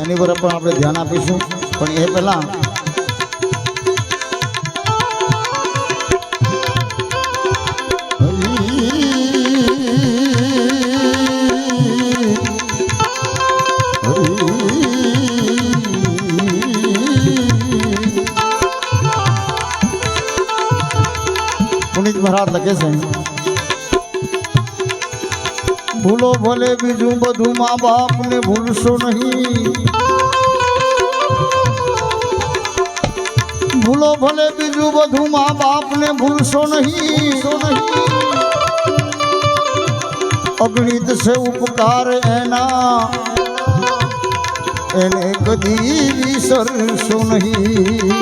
એની પર પણ આપણે ધ્યાન આપીશું. પણ એ પહેલા પુનિત મહારાજ લખે છે. ભૂલો ભલે બીજું બધું મા બાપને ભૂલશો નહીં. ભૂલો ભલે બીજું બધું મા બાપને ભૂલશો નહીં. અગણિત છે ઉપકાર એના. એને કદી વિસરશો નહીં.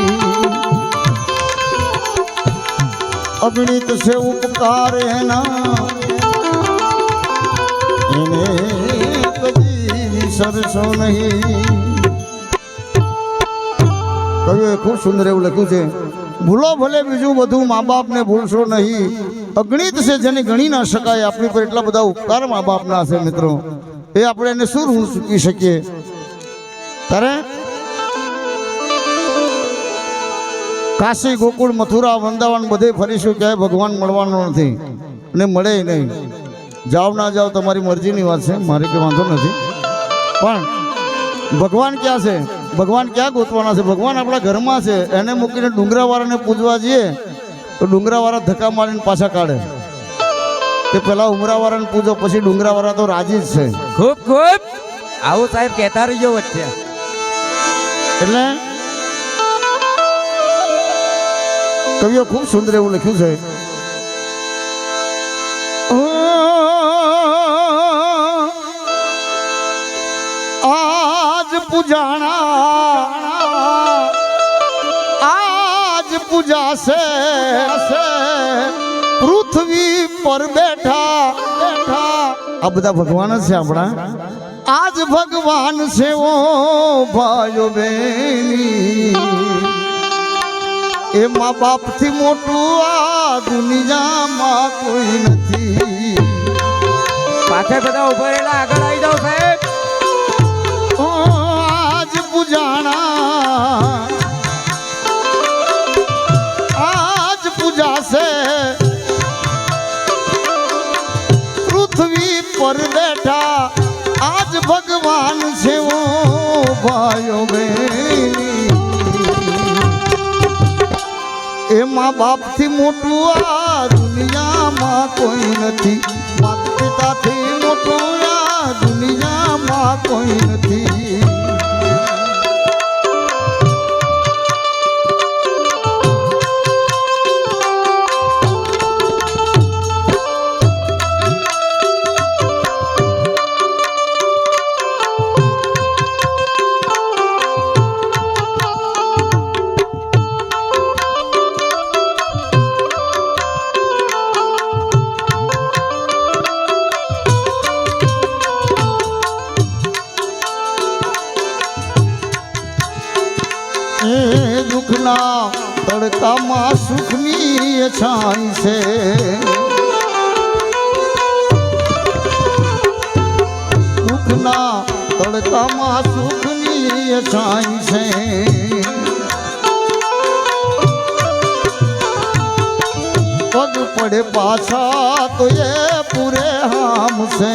અગણિત છે ઉપકાર એના. વિસરશો નહીં. કવિએ ખૂબ સુંદર એવું લખ્યું છે. ભૂલો ભલે બીજું બધું મા બાપને ભૂલશો નહીં. અગણિત છે જેને ગણી ના શકાય આપણી પર એટલા બધા ઉપકાર મા બાપના છે મિત્રો. એ આપણે એને શું ઋણ ચૂકવી શકીએ? તારે? કાશી, ગોકુળ, મથુરા, વૃંદાવન બધે ફરીશું ક્યાંય ભગવાન મળવાનો નથી. અને મળે નહીં. જાઓ ના જાઓ, તમારી મરજીની વાત છે. મારે કે વાંધો નથી. પણ ભગવાન ક્યાં છે? ભગવાન ક્યાં ગોતવાના છે? ભગવાન આપણા ઘરમાં છે. એને મૂકીને ડુંગરાવાળાને પૂજવા જઈએ તો ડુંગરાવાળા ધક્કા મારીને પાછા કાઢે. કે પેલા ઉમરાવાળાને પૂજો પછી ડુંગરાવાળા તો રાજી જ છે. ખૂબ ખૂબ. આવું સાહેબ કહેતા રહીજો વચ્ચે. એટલે કવિઓ ખૂબ સુંદર એવું લખ્યું છે. આજ પૂજાણા. આજ પૂજાશે. પૃથ્વી પર બેઠા. બેઠા આ બધા ભગવાન છે આપણા. આજ ભગવાન છે ઓ ભાઈઓ બેની એ મા બાપથી મોટું આ દુનિયામાં કોઈ નથી. પાછળ બધા ઊભા આગળ આવી જાઓ સાહેબ. ભગવાન જેવો ભાયો એમાં બાપથી મોટું આ દુનિયામાં કોઈ નથી. માતા પિતાથી મોટું આ દુનિયામાં કોઈ નથી. દુઃખના તડકામાં સુખની છાઈ છે. સુખના તડકામાં સુખની છાઈ છે. પગ પડે પાછા તો એ પૂરે હામ છે.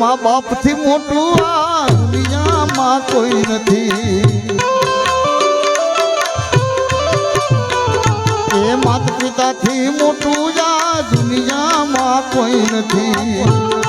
મા બાપથી મોટું આ દુનિયામાં કોઈ નથી. એ માતા પિતાથી મોટું આ દુનિયામાં કોઈ નથી.